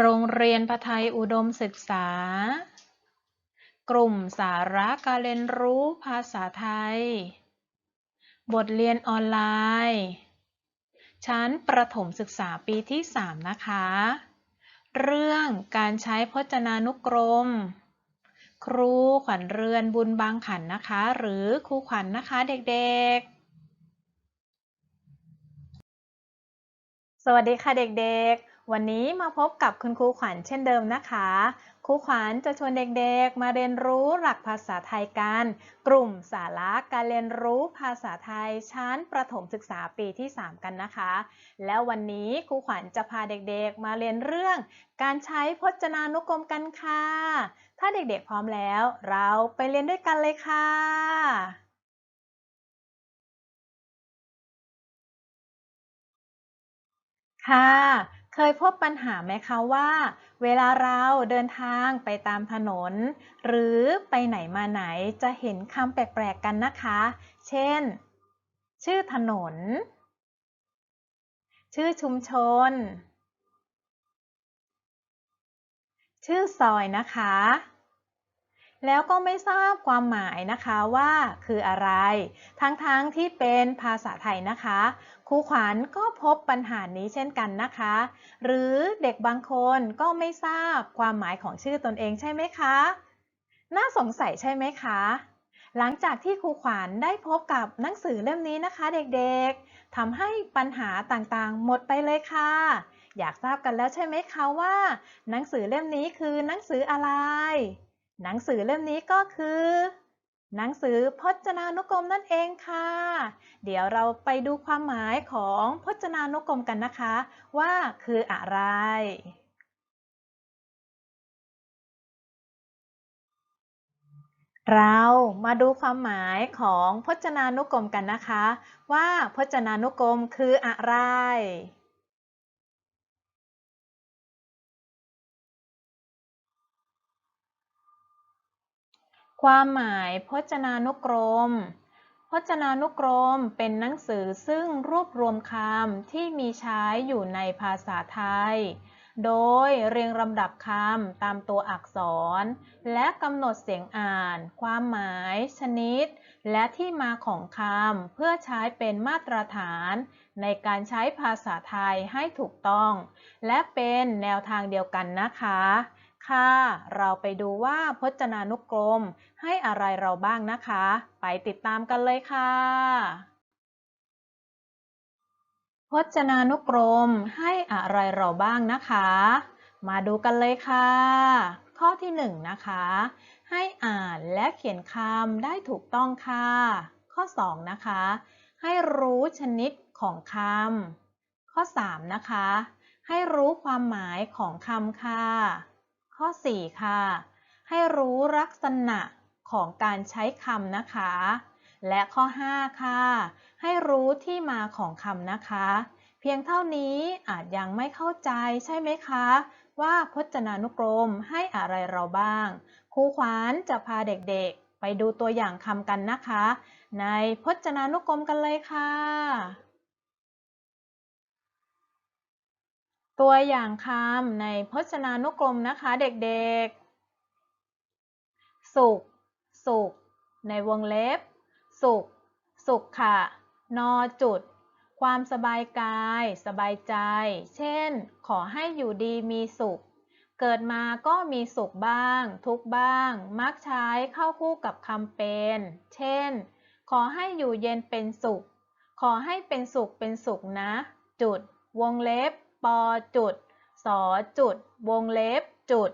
โรงเรียนพไทยอุดมศึกษา กลุ่มสาระการเรียนรู้ภาษาไทย บทเรียนออนไลน์ ชั้นประถมศึกษาปีที่ 3 นะคะ เรื่องการใช้พจนานุกรม ครูขวัญเรือนบุญบางขันนะคะ หรือครูขวัญนนะคะเด็กๆสวัสดีค่ะเด็กๆ วันนี้มาพบกับคุณครูขวัญเช่นเดิมนะคะ ครูขวัญจะชวนเด็กๆ มาเรียนรู้หลักภาษาไทยกัน กลุ่มสาระการเรียนรู้ภาษาไทยชั้นประถมศึกษาปีที่ 3 กันนะคะ แล้ววันนี้ครูขวัญจะพาเด็กๆ มาเรียนเรื่อง การใช้พจนานุกรมกันค่ะ ถ้าเด็กๆพร้อมแล้ว เราไปเรียนด้วยกันเลยค่ะค่ะ เคยพบปัญหาไหมคะว่า เวลาเราเดินทางไปตามถนน หรือไปไหนมาไหนจะเห็นคำแปลกๆกันนะคะ เช่น ชื่อถนน ชื่อชุมชน ชื่อซอยนะคะ แล้วก็ไม่ทราบความหมายนะคะว่าคืออะไร ทั้งๆทที่เป็นภาษาไทยนะคะครูขวัญก็พบปัญหานี้เช่นกันนะคะ หรือเด็กบางคนก็ไม่ทราบความหมายของชื่อตนเองใช่ไหมคะ น่าสงสัยใช่ไหมคะ หลังจากที่ครูขวัญได้พบกับหนังสือเล่มนี้นะคะ เด็กๆทำให้ปัญหาต่างๆ หมดไปเลยค่ะอยากทราบกันแล้วใช่ไหมคะว่า หนังสือเล่มนี้คือหนังสืออะไร หนังสือเล่มนี้ก็คือ หนังสือพจนานุกรมนั่นเองค่ะ เดี๋ยวเราไปดูความหมายของพจนานุกรมกันนะคะ ว่าคืออะไร เรามาดูความหมายของพจนานุกรมกันนะคะ ว่าพจนานุกรมคืออะไร ความหมายพจนานุกรม พจนานุกรมเป็นหนังสือซึ่งรวบรวมคำที่มีใช้อยู่ในภาษาไทย โดยเรียงลำดับคำตามตัวอักษร และกำหนดเสียงอ่าน ความหมาย ชนิด และที่มาของคำเพื่อใช้เป็นมาตรฐานในการใช้ภาษาไทยให้ถูกต้อง และเป็นแนวทางเดียวกันนะคะ ค่ะ เราไปดูว่าพจนานุกรมให้อะไรเราบ้างนะคะ ไปติดตามกันเลยค่ะ พจนานุกรมให้อะไรเราบ้างนะคะ มาดูกันเลยค่ะ ข้อที่1นนะคะ ให้อ่านและเขียนคำได้ถูกต้องค่ะ ข้อ 2 นะคะ ให้รู้ชนิดของคำข้อ 3 นะคะ ให้รู้ความหมายของคำค่ะ ข้อ 4 ค่ะ ให้รู้ลักษณะของการใช้คำนะคะ และข้อ 5 ค่ะ ให้รู้ที่มาของคำนะคะ เพียงเท่านี้อาจยังไม่เข้าใจใช่ไหมคะ ว่าพจนานุกรมให้อะไรเราบ้าง ครูขวานจะพาเด็กๆ ไปดูตัวอย่างคำกันนะคะ ในพจนานุกรมกันเลยค่ะ ตัวอย่างคำในพจนานุกรมนะคะเด็กๆ สุข สุข ในวงเล็บ สุข สุขค่ะ นอจุด ความสบายกาย สบายใจ เช่น ขอให้อยู่ดีมีสุข เกิดมาก็มีสุขบ้าง ทุกบ้าง มักใช้เข้าคู่กับคำเป็น เช่น ขอให้อยู่เย็นเป็นสุข ขอให้เป็นสุขเป็นสุขนะ จุด วงเล็บ ปจุดสจุด วงเล็บจุด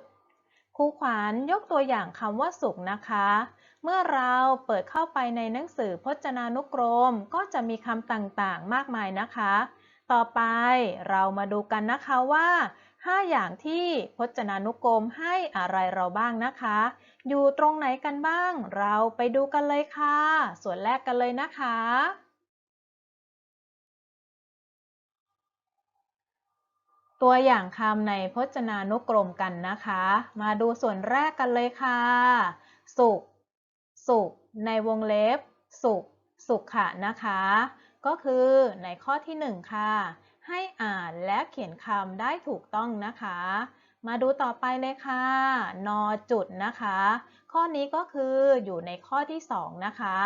ครูขวานยกตัวอย่างคำว่าสุขนะคะ เมื่อเราเปิดเข้าไปในหนังสือพจนานุกรม ก็จะมีคำต่างๆ มากมายนะคะ ต่อไปเรามาดูกันนะคะว่า 5 อย่างที่พจนานุกรมให้อะไรเราบ้างนะคะ อยู่ตรงไหนกันบ้าง เราไปดูกันเลยค่ะ ส่วนแรกกันเลยนะคะ ตัวอย่างคำในพจนานุกรมกันนะคะ มาดูส่วนแรกกันเลยค่ะ สุข สุข ในวงเล็บ สุข สุขะนะคะ ก็คือในข้อที่ 1 ค่ะ ให้อ่านและเขียนคำได้ถูกต้องนะคะ มาดูต่อไปเลยค่ะ นอจุดนะคะ ข้อนี้ก็คืออยู่ในข้อที่สองนะคะ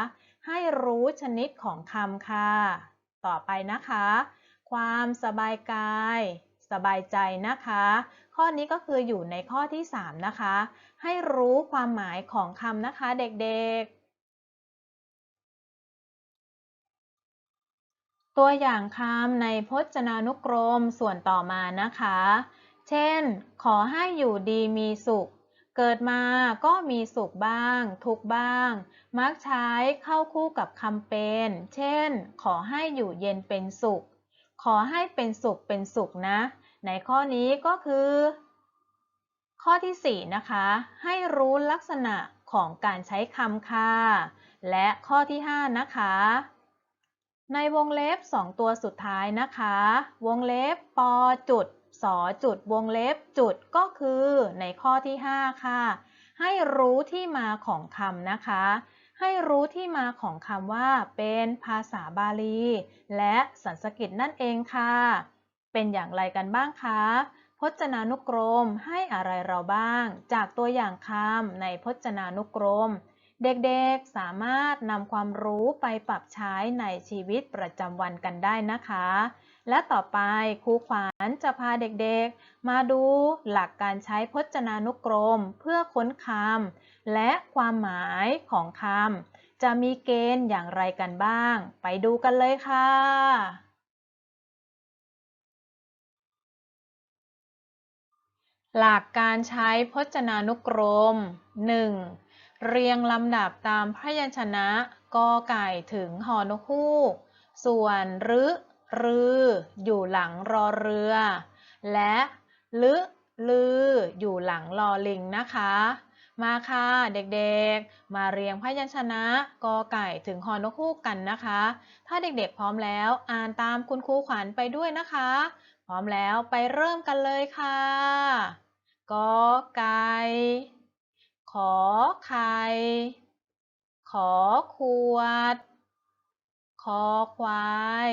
ให้รู้ชนิดของคำค่ะ ต่อไปนะคะ ความสบายกาย สบายใจนะคะ ข้อนี้ก็คืออยู่ในข้อที่ 3 นะคะ ให้รู้ความหมายของคำนะคะเด็กๆ ตัวอย่างคำในพจนานุกรมส่วนต่อมานะคะ เช่น ขอให้อยู่ดีมีสุข เกิดมาก็มีสุขบ้าง ทุกบ้าง มักใช้เข้าคู่กับคำเป็น เช่น ขอให้อยู่เย็นเป็นสุข ขอให้เป็นสุขเป็นสุขนะ ในข้อนี้ก็คือ ข้อที่ 4 นะคะ ให้รู้ลักษณะของการใช้คำค่ะ และข้อที่ 5 นะคะ ในวงเล็บ 2 ตัวสุดท้ายนะคะ วงเล็บปจุดสจุดวงเล็บจุดก็คือในข้อที่ 5 ค่ะ ให้รู้ที่มาของคำนะคะ ให้รู้ที่มาของคำว่าเป็นภาษาบาลี และสันสกฤตนั่นเองค่ะ เป็นอย่างไรกันบ้างคะ พจนานุกรมให้อะไรเราบ้าง จากตัวอย่างคำในพจนานุกรม เด็กๆสามารถนำความรู้ไปปรับใช้ในชีวิตประจำวันกันได้นะคะ และต่อไปครูขวัญจะพาเด็กๆ มาดูหลักการใช้พจนานุกรม เพื่อค้นคำ และความหมายของคำจะมีเกณฑ์อย่างไรกันบ้าง ไปดูกันเลยค่ะ หลักการใช้พจนานุกรม 1. เรียงลำดับตามพยัญชนะกอไก่ถึงหอนกฮูก ส่วนรึรืออยู่หลังรอเรือ และลึลืออยู่หลังลอลิงนะคะ มาค่ะเด็กๆ มาเรียงพยัญชนะกอไก่ถึงฮอนกฮูกกันนะคะ ถ้าเด็กๆพร้อมแล้วอ่านตามคุณครูขวัญไปด้วยนะคะ พร้อมแล้วไปเริ่มกันเลยค่ะกอไก่ขอไข่ขอขวด คอควาย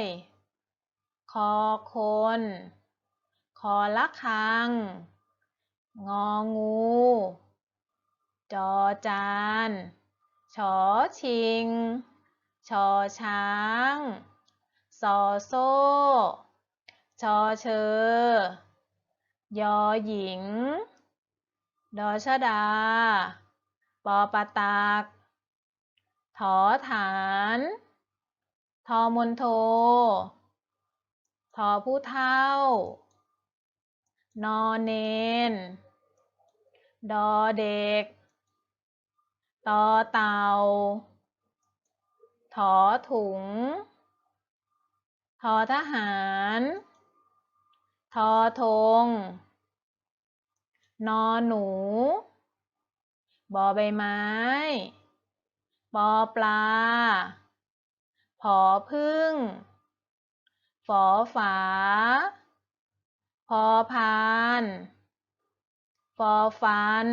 คอคน คอละคัง งองู จอจานชอชิง ชอช้างซอโซ่ ชอเชอยอหญิง ดอชดา ปอปตากถอฐาน ทอมนโท ทอผู้เท่า นอเนน ดอเด็ก ต่อเต่าถอถุง ทอทหาร ทอธง นอหนู บอใบไม้ ปอปลา ผอพึ่ง ฝอฝา พอพาน ฟอฟัน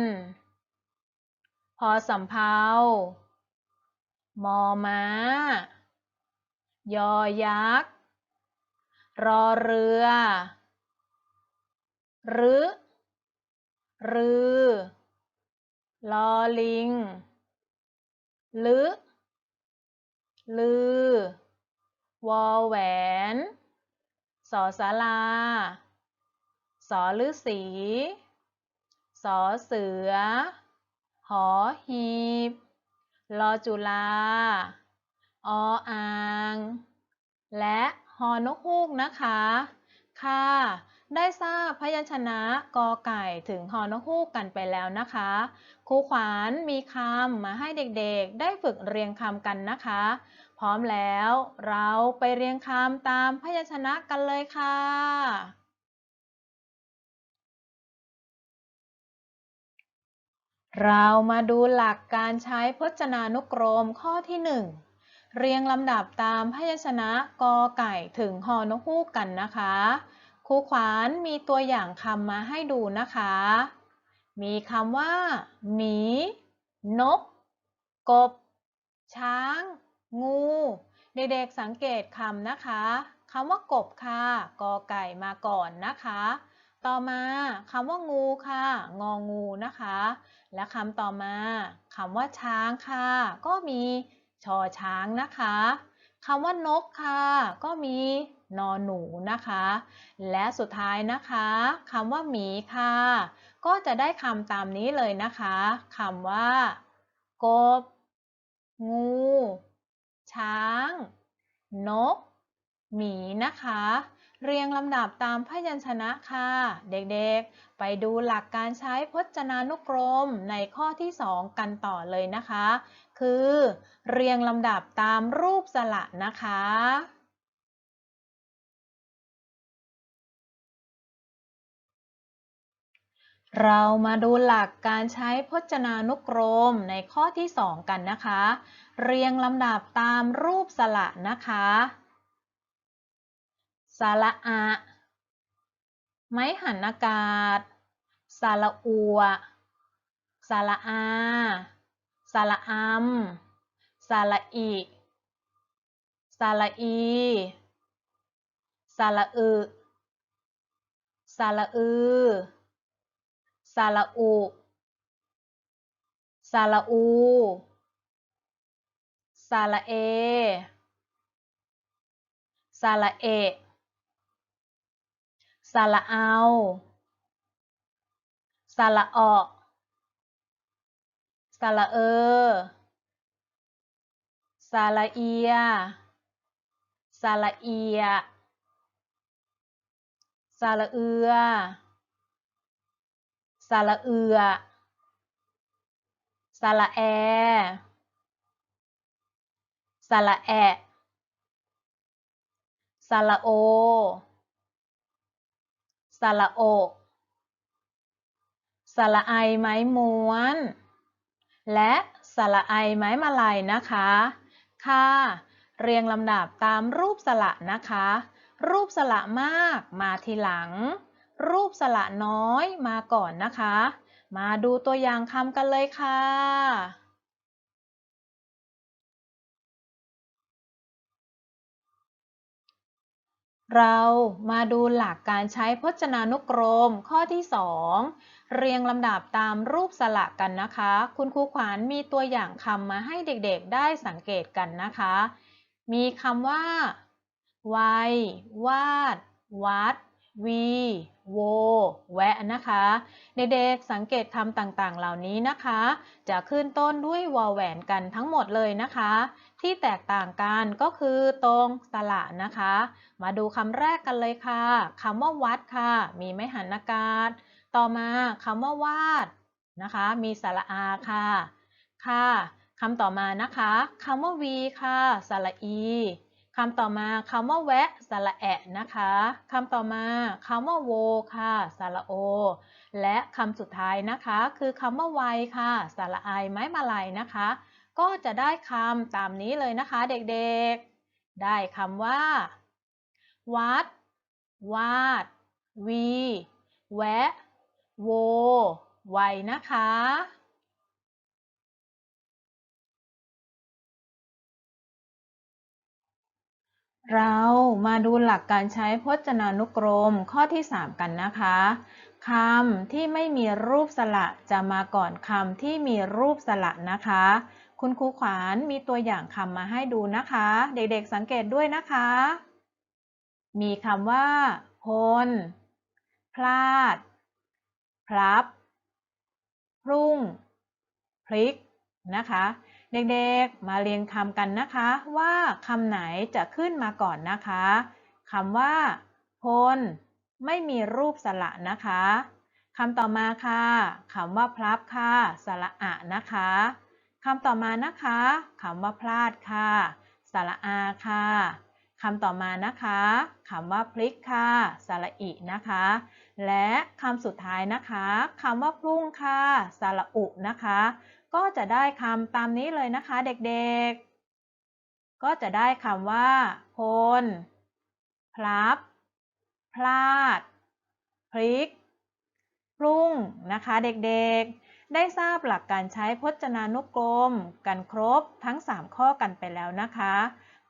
พอสำเพามอม้า ยอยักษ์ รอเรือ รึรือลอลิง ลึลือ วอแหวน สอสาราสอฤษี สอเสือ หอหีบลอจุลา ออ่าง และหอนกฮูกนะคะ ค่ะ ได้ทราบพยัญชนะกอไก่ถึงหอนกฮูกกันไปแล้วนะคะ ครูขวานมีคำมาให้เด็กๆ ได้ฝึกเรียงคำกันนะคะ พร้อมแล้วเราไปเรียงคำตามพยัญชนะกันเลยค่ะ เรามาดูหลักการใช้พจนานุกรมข้อที่ 1 เรียงลำดับตามพยัญชนะกอไก่ถึงฮอนกฮูกกันนะคะครูขวานมีตัวอย่างคำมาให้ดูนะคะ มีคำว่า หมี นก กบ ช้าง งูเด็กๆสังเกตคำนะคะคำว่ากบค่ะกอไก่มาก่อนนะคะ ต่อมาคำว่างูค่ะ งองูนะคะ และคำต่อมาคำว่าช้างค่ะ ก็มีชอช้างนะคะคำว่านกค่ะ ก็มีนอหนูนะคะ และสุดท้ายนะคะคำว่าหมีค่ะ ก็จะได้คำตามนี้เลยนะคะคำว่ากบ งู ช้าง นก หมีนะคะ เรียงลำดับตามพยัญชนะค่ะ เด็กๆ ไปดูหลักการใช้พจนานุกรมในข้อที่ 2 กันต่อเลยนะคะ คือ เรียงลำดับตามรูปสระนะคะเรามาดูหลักการใช้พจนานุกรมในข้อที่ 2 กันนะคะ เรียงลำดับตามรูปสระนะคะ สาระอะ ไม้หันอากาศ สาระอัว สาระอา สาระอัม สาระอิสาระอี สาระอึสาระอือสระอุ สาระอู สาระเอ สาระเอ สระเอาสระออสระเออสระเอียสระเอียสระเอือสระเอือสระแอสระแอะสระโอ สระโอสระไอไม้ม้วน และสระไอไม้มาลัยนะคะ ค่ะ เรียงลำดับตามรูปสระนะคะ รูปสระมากมาทีหลัง รูปสระน้อยมาก่อนนะคะ มาดูตัวอย่างคำกันเลยค่ะ เรามาดูหลักการใช้พจนานุกรมข้อที่ 2 เรียงลำดับตามรูปสระกันนะคะ คุณครูขวานมีตัวอย่างคำมาให้เด็กๆได้สังเกตกันนะคะ มีคำว่า วัย วาด วัด วี โว แวะนะคะ เด็กๆสังเกตคำต่างๆ เหล่านี้นะคะ จะขึ้นต้นด้วยวอแหวนกันทั้งหมดเลยนะคะ ที่แตกต่างกันก็คือตรงสระนะคะ มาดูคำแรกกันเลยค่ะคำว่าวัดค่ะ มีไม้หันอากาศ ต่อมาคำว่าวาดนะคะ มีสระอาค่ะ ค่ะคำต่อมานะคะคำว่าวีค่ะ สระอีคำต่อมาคำว่าแวะสระแอะนะคะคำต่อมาคำว่าโวค่ะสระโอ และคำสุดท้ายนะคะ คือคำว่าไวค่ะ สระไอไม้มาลัยนะคะ ก็จะได้คำตามนี้เลยนะคะเด็กๆ ได้คำว่า วัด วาด วี แวะ โว ไวนะคะ เรามาดูหลักการใช้พจนานุกรมข้อที่ 3 กันนะคะคำที่ไม่มีรูปสระจะมาก่อนคำที่มีรูปสระนะคะ คุณครูขวานมีตัวอย่างคำมาให้ดูนะคะ เด็กๆสังเกตด้วยนะคะ มีคำว่าพล พลาด พลับ พรุ่ง พลิก นะคะ เด็กๆมาเรียงคำกันนะคะ ว่าคำไหนจะขึ้นมาก่อนนะคะคำว่าพล ไม่มีรูปสระนะคะคำต่อมาค่ะคำว่าพลับค่ะ สระอะนะคะ คำต่อมานะคะคำว่าพลาดค่ะ สระอาค่ะคำต่อมานะคะคำว่าพลิกค่ะ สระอินะคะ และคำสุดท้ายนะคะคำว่าพรุ่งค่ะ สระอุนะคะ ก็จะได้คำตามนี้เลยนะคะเด็กๆ ก็จะได้คำว่าพลพลับ พลาด พลิก พรุ่งนะคะเด็กๆ ได้ทราบหลักการใช้พจนานุกรม กันครบทั้ง 3 ข้อกันไปแล้วนะคะ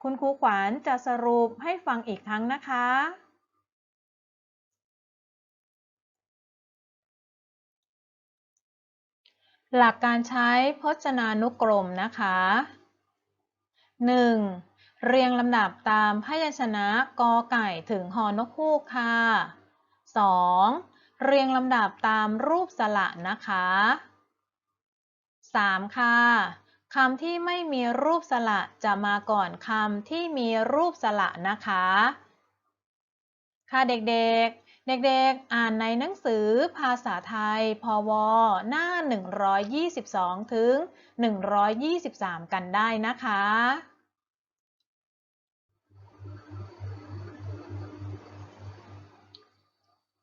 คุณครูขวัญจะสรุปให้ฟังอีกครั้งนะคะ หลักการใช้พจนานุกรมนะคะ 1. เรียงลำดับตามพยัญชนะกอไก่ถึงหอนกฮูกค่ะ 2. เรียงลำดับตามรูปสระนะคะ 3. ค่ะคำที่ไม่มีรูปสระจะมาก่อนคำที่มีรูปสระนะคะ ค่ะเด็กๆ เด็กๆ อ่านในหนังสือภาษาไทย พว หน้า 122 ถึง 123 กันได้นะคะ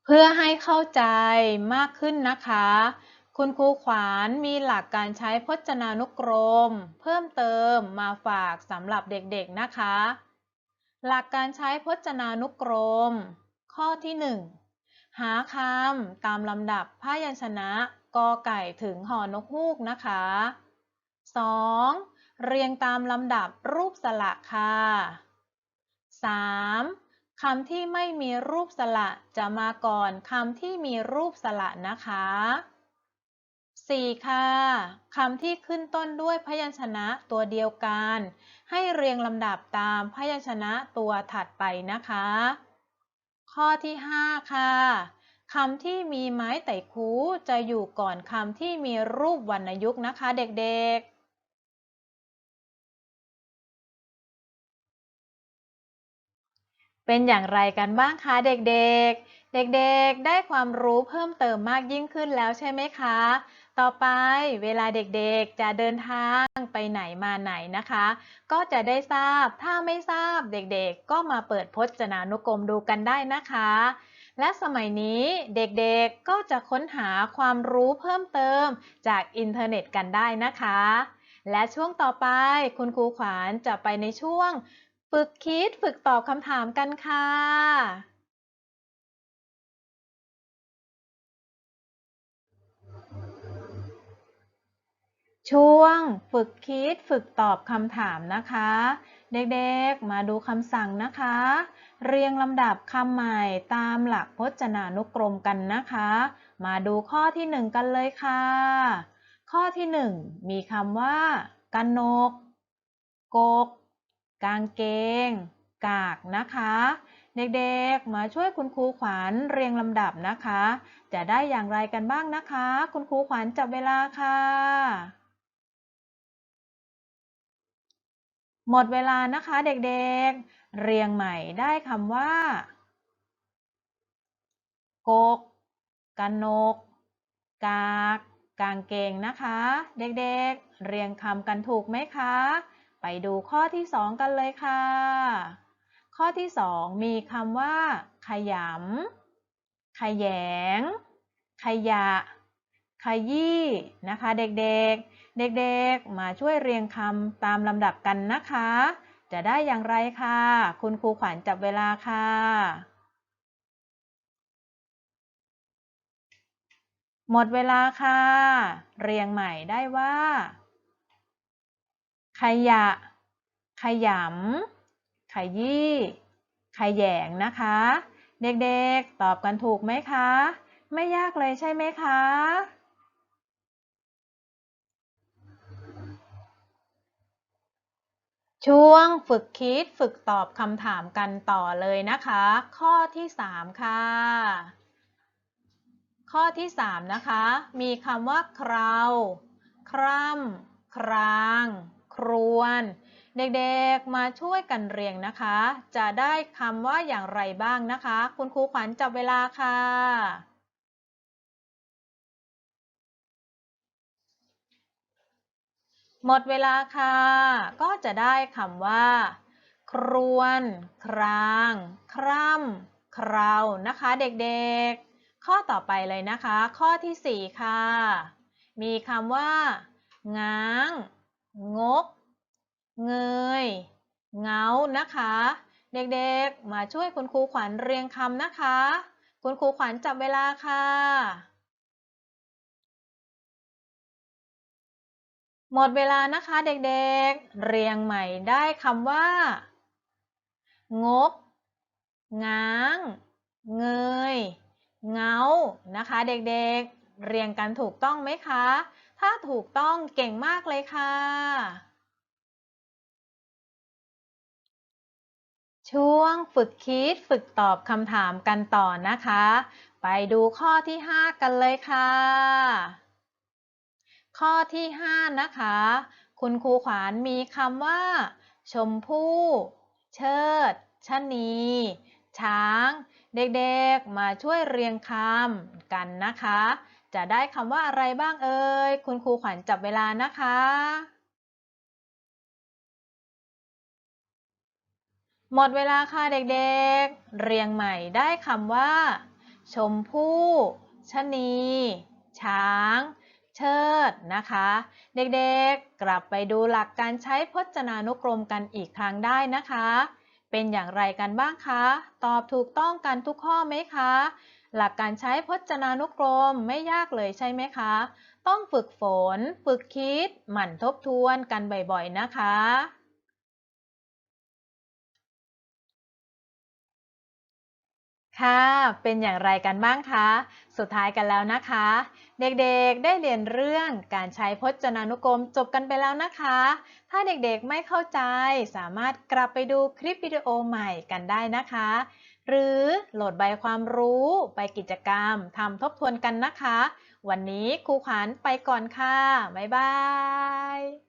เพื่อให้เข้าใจมากขึ้นนะคะ คุณครูขวานมีหลักการใช้พจนานุกรม เพิ่มเติมมาฝากสำหรับเด็กๆนะคะ หลักการใช้พจนานุกรม ข้อที่ 1 หาคำตามลำดับพยัญชนะกอไก่ถึงหอนกฮูกนะคะ 2. เรียงตามลำดับรูปสระค่ะ 3. คำที่ไม่มีรูปสระจะมาก่อนคำที่มีรูปสระนะคะ 4. ค่ะคำที่ขึ้นต้นด้วยพยัญชนะตัวเดียวกัน ให้เรียงลำดับตามพยัญชนะตัวถัดไปนะคะ ข้อที่ 5 ค่ะคำที่มีไม้ไต่คูจะอยู่ก่อนคำที่มีรูปวรรณยุกต์นะคะเด็กๆเป็นอย่างไรกันบ้างคะเด็กๆ เด็กๆ ได้ความรู้เพิ่มเติมมากยิ่งขึ้นแล้วใช่ไหมคะ ต่อไปเวลาเด็กๆจะเดินทางไปไหนมาไหนนะคะ ก็จะได้ทราบถ้าไม่ทราบเด็กๆ ก็มาเปิดพจนานุกรมดูกันได้นะคะ และสมัยนี้เด็กๆก็จะค้นหาความรู้เพิ่มเติมจากอินเทอร์เน็ตกันได้นะคะ และช่วงต่อไปคุณครูขวานจะไปในช่วง ฝึกคิดฝึกตอบคำถามกันค่ะ ช่วงฝึกคิดฝึกตอบคำถามนะคะ เด็กๆมาดูคำสั่งนะคะ เรียงลำดับคำใหม่ตามหลักพจนานุกรมกันนะคะ มาดูข้อที่หนึ่งกันเลยค่ะ ข้อที่หนึ่งมีคำว่ากันนก กก กางเกง กากนะคะ เด็กๆมาช่วยคุณครูขวัญเรียงลำดับนะคะ จะได้อย่างไรกันบ้างนะคะ คุณครูขวัญจับเวลาค่ะ หมดเวลานะคะเด็กๆ เรียงใหม่ได้คำว่า กกกันนก กาก กางเกงนะคะ เด็กๆ เรียงคำกันถูกไหมคะ ไปดูข้อที่สองกันเลยค่ะ ข้อที่สองมีคำว่า ขยำ ขยง ขยะ ขยี้นะคะเด็กๆ เด็กๆ มาช่วยเรียงคำตามลำดับกันนะคะ จะได้อย่างไรคะ คุณครูขวัญจับเวลาค่ะ หมดเวลาค่ะ เรียงใหม่ได้ว่า ขยะ ขยำ ขยี้ ขยงนะคะ เด็กๆ ตอบกันถูกไหมคะ ไม่ยากเลยใช่ไหมคะ ช่วงฝึกคิดฝึกตอบคำถามกันต่อเลยนะคะ ข้อที่ 3 ค่ะ ข้อที่ 3 นะคะ มีคำว่าคราวคร่ำคราง ครวน เด็กๆมาช่วยกันเรียงนะคะ จะได้คำว่าอย่างไรบ้างนะคะ คุณครูขวัญจับเวลาค่ะ หมดเวลาค่ะ ก็จะได้คำว่า ครวน คราง คร่ำ คราวนะคะเด็กๆ ข้อต่อไปเลยนะคะ ข้อที่ 4 ค่ะ มีคำว่า ง้าง งก เงย เงา นะคะ เด็กๆ มาช่วยคุณครูขวัญเรียงคำนะคะ คุณครูขวัญจับเวลาค่ะ หมดเวลานะคะเด็กๆ เรียงใหม่ได้คำว่า งก ง้าง เงย เงา นะคะเด็กๆ เรียงกันถูกต้องไหมคะ ถ้าถูกต้องเก่งมากเลยค่ะ ช่วงฝึกคิดฝึกตอบคำถามกันต่อนะคะ ไปดูข้อที่ 5 กันเลยค่ะ ข้อที่ 5 นะคะ คุณครูขวานมีคำว่า ชมพู่ เชิดชะนี ช้าง เด็กๆ มาช่วยเรียงคำกันนะคะ จะได้คำว่าอะไรบ้างเอ่ย คุณครูขวัญจับเวลานะคะ หมดเวลาค่ะเด็กๆ เรียงใหม่ได้คำว่า ชมพู่ชะนี ช้าง เชิดนะคะ เด็กๆ กลับไปดูหลักการใช้พจนานุกรมกันอีกครั้งได้นะคะ เป็นอย่างไรกันบ้างคะ ตอบถูกต้องกันทุกข้อไหมคะ หลักการใช้พจนานุกรมไม่ยากเลยใช่ไหมคะ ต้องฝึกฝน ฝึกคิด หมั่นทบทวนกันบ่อยๆนะคะ ค่ะ เป็นอย่างไรกันบ้างคะ สุดท้ายกันแล้วนะคะ เด็กๆ ได้เรียนเรื่องการใช้พจนานุกรมจบกันไปแล้วนะคะ ถ้าเด็กๆ ไม่เข้าใจ สามารถกลับไปดูคลิปวิดีโอใหม่กันได้นะคะ หรือโหลดใบความรู้ ไปกิจกรรม ทำทบทวนกันนะคะ วันนี้ครูขวัญไปก่อนค่ะ บ๊ายบาย